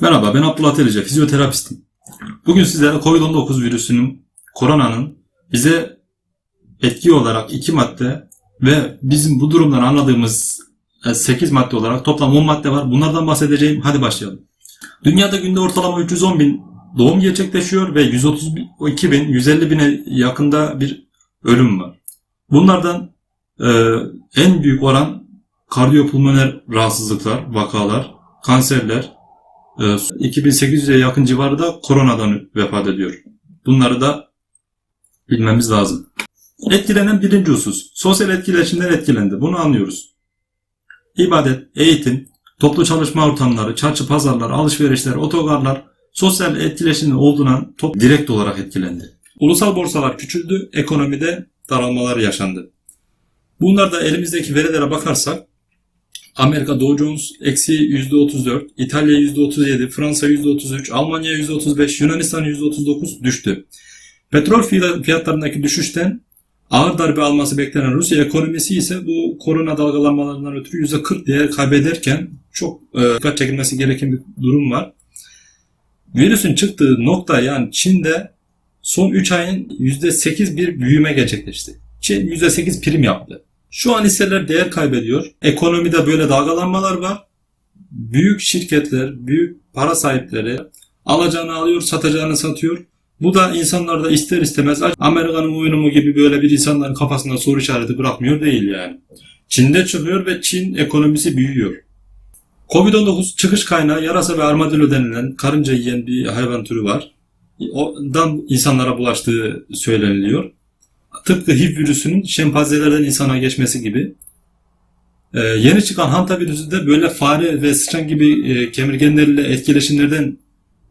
Merhaba ben Abdullah Telice, fizyoterapistim. Bugün sizlere COVID-19 virüsünün, koronanın bize etki olarak iki madde ve bizim bu durumdan anladığımız 8 madde olarak toplam 10 madde var. Bunlardan bahsedeceğim. Hadi başlayalım. Dünyada günde ortalama 310 bin doğum gerçekleşiyor ve 132 bin, 150 bine yakında bir ölüm var. Bunlardan e, en büyük oran kardiyopulmoner rahatsızlıklar, vakalar, kanserler, e, 2800'e yakın civarında koronadan vefat ediyor. Bunları da bilmemiz lazım. Etkilenen birinci husus. Sosyal etkileşimden etkilendi. Bunu anlıyoruz. İbadet, eğitim, toplu çalışma ortamları, çarşı pazarlar, alışverişler, otogarlar sosyal etkileşimin olduğundan top direkt olarak etkilendi. Ulusal borsalar küçüldü, ekonomide daralmalar yaşandı. Bunlar da elimizdeki verilere bakarsak Amerika Dow Jones eksi %34, İtalya %37, Fransa %33, Almanya %35, Yunanistan %39 düştü. Petrol fiyatlarındaki düşüşten ağır darbe alması beklenen Rusya ekonomisi ise bu korona dalgalanmalarından ötürü %40 değer kaybederken çok e, dikkat çekilmesi gereken bir durum var. Virüsün çıktığı nokta yani Çin'de son 3 ayın %8 bir büyüme gerçekleşti. Çin %8 prim yaptı. Şu an hisseler değer kaybediyor. Ekonomide böyle dalgalanmalar var. Büyük şirketler, büyük para sahipleri alacağını alıyor, satacağını satıyor. Bu da insanlarda ister istemez Amerika'nın oyunu mu gibi böyle bir insanların kafasında soru işareti bırakmıyor değil yani. Çin'de çıkıyor ve Çin ekonomisi büyüyor. Covid-19 çıkış kaynağı yarasa ve armadillo denilen karınca yiyen bir hayvan türü var. Ondan insanlara bulaştığı söyleniliyor. Tıpkı HIV virüsünün şempanzelerden insana geçmesi gibi. Ee, yeni çıkan hanta virüsü de böyle fare ve sıçan gibi e, kemirgenlerle etkileşimlerden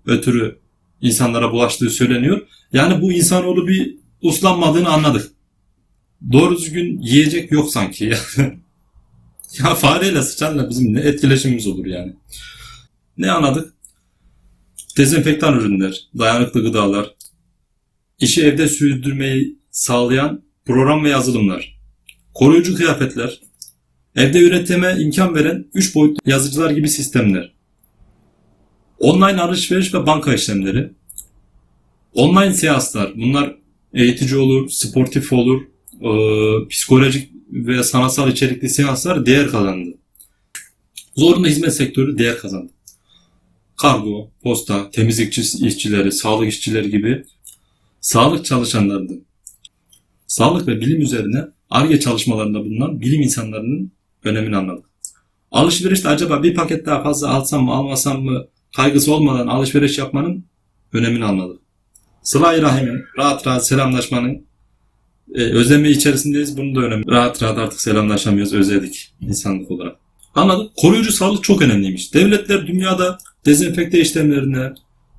ötürü insanlara bulaştığı söyleniyor. Yani bu insanoğlu bir uslanmadığını anladık. Doğru düzgün yiyecek yok sanki. ya fareyle sıçanla bizim ne etkileşimimiz olur yani. Ne anladık? Dezenfektan ürünler, dayanıklı gıdalar, işi evde sürdürmeyi sağlayan program ve yazılımlar, koruyucu kıyafetler, evde üretime imkan veren 3 boyutlu yazıcılar gibi sistemler, online alışveriş ve banka işlemleri, online seanslar, bunlar eğitici olur, sportif olur, e, psikolojik ve sanatsal içerikli seanslar değer kazandı. Zorunlu hizmet sektörü değer kazandı. Kargo, posta, temizlikçi işçileri, sağlık işçileri gibi sağlık çalışanlarında sağlık ve bilim üzerine ARGE çalışmalarında bulunan bilim insanlarının önemini anladık. Alışverişte acaba bir paket daha fazla alsam mı almasam mı kaygısı olmadan alışveriş yapmanın önemini anladık. Sıla-i Rahim'in rahat rahat selamlaşmanın e, özlemi içerisindeyiz. Bunun da önemli. Rahat rahat artık selamlaşamıyoruz. Özledik insanlık olarak. Anladık. Koruyucu sağlık çok önemliymiş. Devletler dünyada dezenfekte işlemlerine,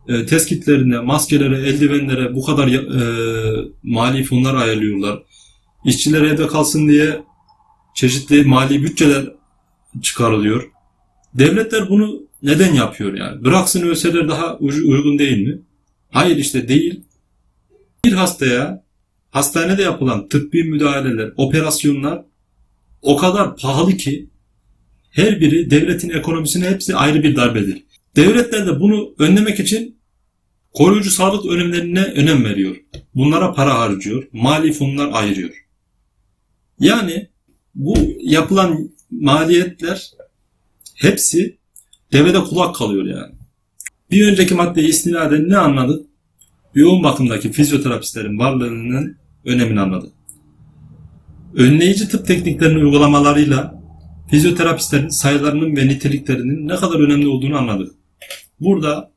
e, test kitlerine, maskelere, eldivenlere bu kadar e, mali fonlar ayarlıyorlar. İşçiler evde kalsın diye çeşitli mali bütçeler çıkarılıyor. Devletler bunu neden yapıyor yani? Bıraksın ölseler daha uygun değil mi? Hayır işte değil. Bir hastaya hastanede yapılan tıbbi müdahaleler, operasyonlar o kadar pahalı ki her biri devletin ekonomisine hepsi ayrı bir darbedir. Devletler de bunu önlemek için koruyucu sağlık önlemlerine önem veriyor. Bunlara para harcıyor, mali fonlar ayırıyor. Yani bu yapılan maliyetler hepsi devede kulak kalıyor yani. Bir önceki maddeyi istinaden ne anladık? Yoğun bakımdaki fizyoterapistlerin varlığının önemini anladık. Önleyici tıp tekniklerinin uygulamalarıyla fizyoterapistlerin sayılarının ve niteliklerinin ne kadar önemli olduğunu anladık. Burada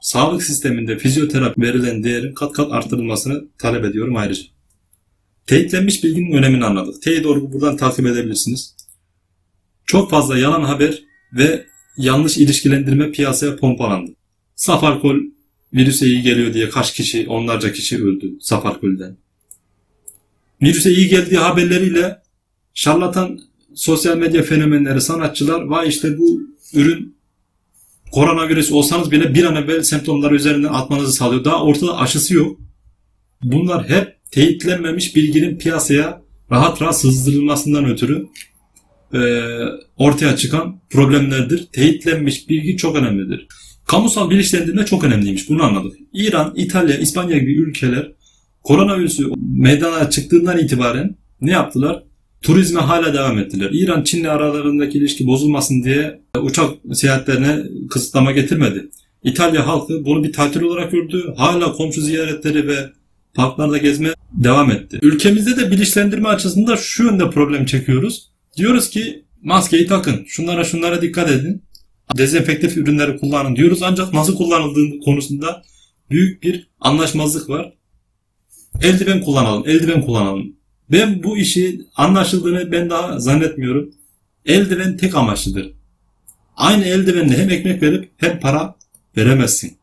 sağlık sisteminde fizyoterapi verilen değerin kat kat artırılmasını talep ediyorum ayrıca. Teyitlenmiş bilginin önemini anladık. Teyit doğru buradan takip edebilirsiniz. Çok fazla yalan haber ve yanlış ilişkilendirme piyasaya pompalandı. Saf alkol virüse iyi geliyor diye kaç kişi, onlarca kişi öldü saf alkolden. Virüse iyi geldiği haberleriyle şarlatan sosyal medya fenomenleri, sanatçılar vay işte bu ürün koronavirüs olsanız bile bir an evvel semptomları üzerinden atmanızı sağlıyor. Daha ortada aşısı yok. Bunlar hep teyitlenmemiş bilginin piyasaya rahat rahat sızdırılmasından ötürü e, ortaya çıkan problemlerdir. Teyitlenmiş bilgi çok önemlidir. Kamusal bilinçlendirme çok önemliymiş. Bunu anladık. İran, İtalya, İspanya gibi ülkeler koronavirüsü meydana çıktığından itibaren ne yaptılar? Turizme hala devam ettiler. İran, Çin'le aralarındaki ilişki bozulmasın diye uçak seyahatlerine kısıtlama getirmedi. İtalya halkı bunu bir tatil olarak gördü. Hala komşu ziyaretleri ve parklarda gezmeye devam etti. Ülkemizde de bilinçlendirme açısından şu yönde problem çekiyoruz. Diyoruz ki maskeyi takın, şunlara şunlara dikkat edin. Dezenfektif ürünleri kullanın diyoruz ancak nasıl kullanıldığı konusunda büyük bir anlaşmazlık var. Eldiven kullanalım, eldiven kullanalım. Ben bu işi anlaşıldığını ben daha zannetmiyorum. Eldiven tek amaçlıdır. Aynı eldivenle hem ekmek verip hem para veremezsin.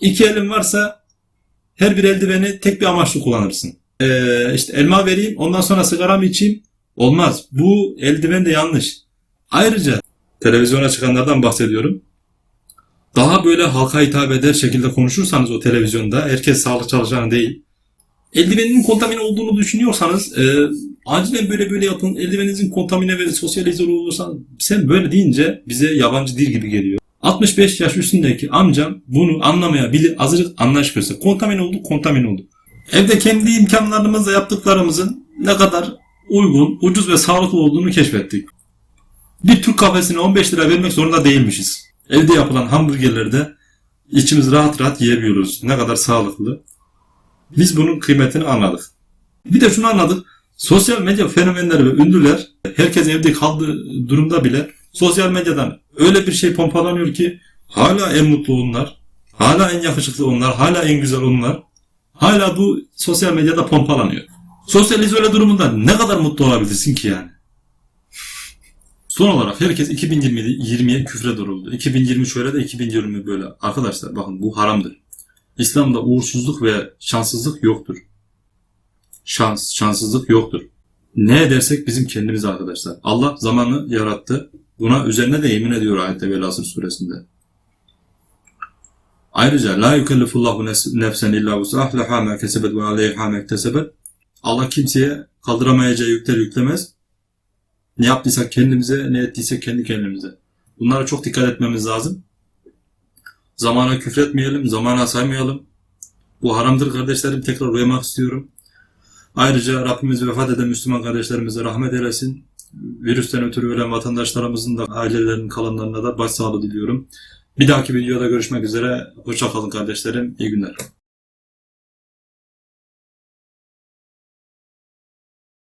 İki elin varsa her bir eldiveni tek bir amaçlı kullanırsın. Ee, işte elma vereyim ondan sonra sigaramı içeyim. Olmaz. Bu eldiven de yanlış. Ayrıca televizyona çıkanlardan bahsediyorum. Daha böyle halka hitap eder şekilde konuşursanız o televizyonda herkes sağlık çalışanı değil. Eldiveninin kontamine olduğunu düşünüyorsanız e, acilen böyle böyle yapın. Eldiveninizin kontamine ve sosyal izole olursan sen böyle deyince bize yabancı dil gibi geliyor. 65 yaş üstündeki amcam bunu anlamayabilir. Azıcık anlayış göster. Kontamin olduk, kontamin olduk. Evde kendi imkanlarımızla yaptıklarımızın ne kadar uygun, ucuz ve sağlıklı olduğunu keşfettik. Bir Türk kafesine 15 lira vermek zorunda değilmişiz. Evde yapılan hamburgerleri de içimiz rahat rahat yiyebiliyoruz. Ne kadar sağlıklı. Biz bunun kıymetini anladık. Bir de şunu anladık. Sosyal medya fenomenleri ve ünlüler herkes evde kaldığı durumda bile sosyal medyadan öyle bir şey pompalanıyor ki hala en mutlu onlar, hala en yakışıklı onlar, hala en güzel onlar. Hala bu sosyal medyada pompalanıyor. Sosyal izole durumunda ne kadar mutlu olabilirsin ki yani? Son olarak herkes 2020'ye küfre doğruldu. 2020 şöyle de 2020 böyle. Arkadaşlar bakın bu haramdır. İslam'da uğursuzluk ve şanssızlık yoktur. Şans, şanssızlık yoktur. Ne edersek bizim kendimiz arkadaşlar. Allah zamanı yarattı. Buna üzerine de yemin ediyor ayette Velasır suresinde. Ayrıca la yukellifullahu nefsen illa vus'ah leha ma kesebet ve aleyha ma iktesebet. Allah kimseye kaldıramayacağı yükler yüklemez. Ne yaptıysak kendimize, ne ettiysek kendi kendimize. Bunlara çok dikkat etmemiz lazım. Zamana küfretmeyelim, zamana saymayalım. Bu haramdır kardeşlerim. Tekrar uyarmak istiyorum. Ayrıca Rabbimiz vefat eden Müslüman kardeşlerimize rahmet eylesin. Virüsten ötürü ölen vatandaşlarımızın da ailelerinin kalanlarına da başsağlığı diliyorum. Bir dahaki videoda görüşmek üzere. Hoşça kalın kardeşlerim. İyi günler.